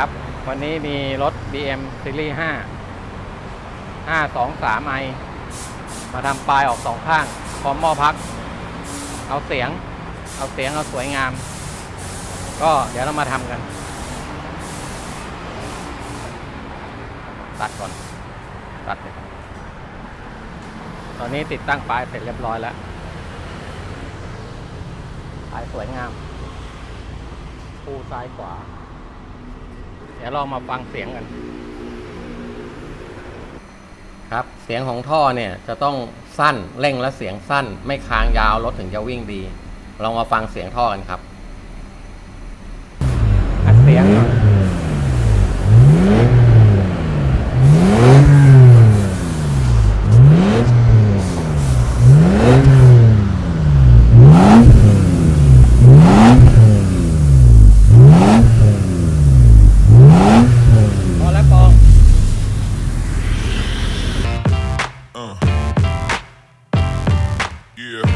ครับ วันนี้มีรถ BM ซีรีส์5 523i มาทำปลายออกสองข้างพร้อมหม้อพัก เอาเสียง เอาเสียงเอาสวยงาม ก็เดี๋ยวเรามาทำกัน ตัดก่อน ตัดเลยตอนนี้ติดตั้งปลายเสร็จเรียบร้อยแล้วปลายสวยงามคู่ซ้ายขวา ดี๋ยวเรามาฟังเสียงกัน ครับ เสียงของท่อเนี่ยจะต้องสั้นเร่งและเสียงสั้น ไม่ค้างยาวรถถึงจะวิ่งดีลองมาฟังเสียงท่อกันครับ อัดเสียง Yeah.